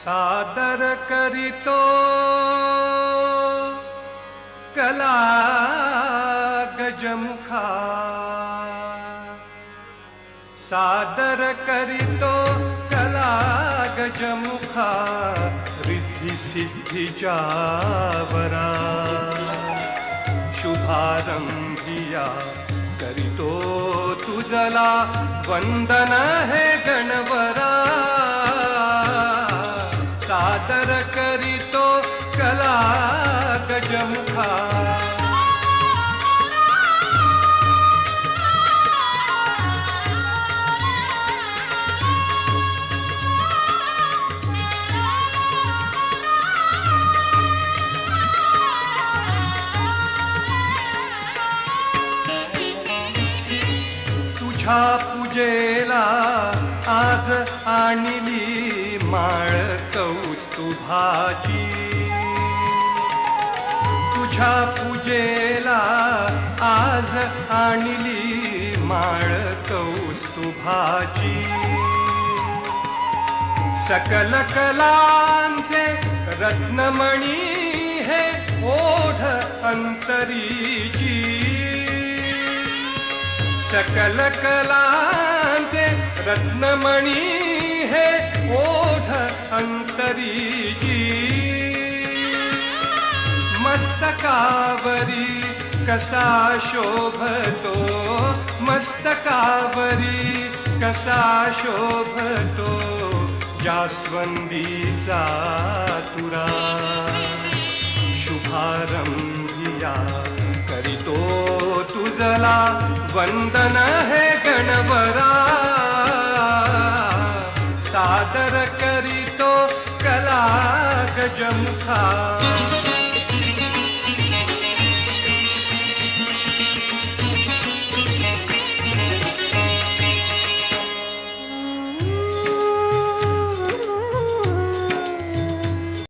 सादर करीतो। कला गजमुखा सादर करीतो कला गजमुखा रिद्धी सिद्धी जावरा। शुभारंभिया करीतो तुझला वंदन हे गणवरा आदर करी तो कला गजम खा पूजेला आज आणली माळ कऊ शुभाची तुझ्या पूजेला आज आणली माळ कौस्तुभाची सकल कलांचे रत्नमणी हे ओढ अंतरीची. सकल कलांचे रत्नमणी अंतरीची मस्तकावरी कसा शोभतो मस्तकावरी कसा शोभतो जास्वंदीचा तुरा। शुभारंभिया करीतो तुझला वंदन हे गणवरा gecem kal